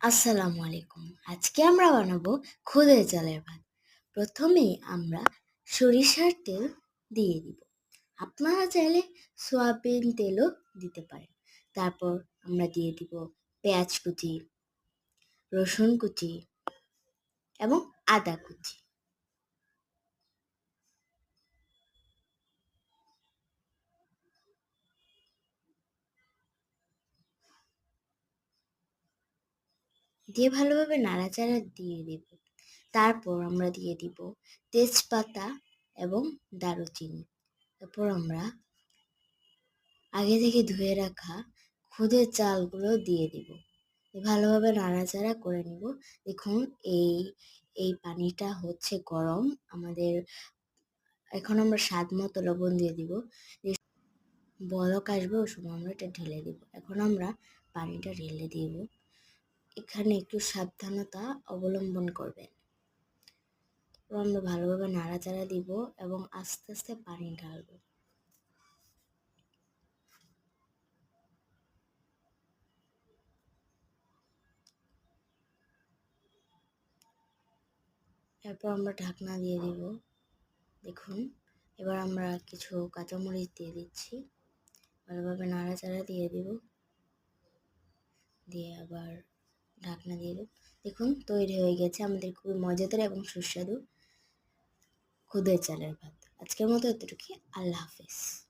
আসসালামু আলাইকুম। আজকে আমরা বানাবো খুদে চালের ভাত। প্রথমেই আমরা সরিষার তেল দিয়ে দিব। আপনারা চাইলে সোয়াবিন তেলও দিতে পারেন। তারপর আমরা দিয়ে দিব পেঁয়াজ কুচি, রসুন কুচি এবং আদা কুচি। দিয়ে ভালোভাবে নাড়াচাড়া দিয়ে দেব। তারপর আমরা দিয়ে দিব তেজপাতা এবং দারুচিনি। তারপর আমরা আগে থেকে ধুয়ে রাখা খুদের চালগুলো দিয়ে দিব। ভালোভাবে নাড়াচাড়া করে নিব। দেখুন, এই এই পানিটা হচ্ছে গরম। আমাদের এখন আমরা স্বাদ মতো লবণ দিয়ে দিব। বলক আসবে, ওই সময় আমরা এটা ঢেলে দিব। এখন আমরা পানিটা ঢেলে দিব। এখানে একটু সাবধানতা অবলম্বন করবেন। আমরা ভালোভাবে নাড়াচাড়া দিব এবং আস্তে আস্তে পানি ঢালবো। এরপর আমরা ঢাকনা দিয়ে দিব। দেখুন, এবার আমরা কিছু কাঁচামরিচ দিয়ে দিচ্ছি। ভালোভাবে নাড়াচাড়া দিয়ে দিব। দিয়ে আবার ঢাকনা দিয়ে দেব। দেখুন, তৈরি হয়ে গেছে আমাদের খুবই মজাদার এবং সুস্বাদু খুদের চালের ভাত। আজকের মতো এতটুকুই। আল্লাহ হাফেজ।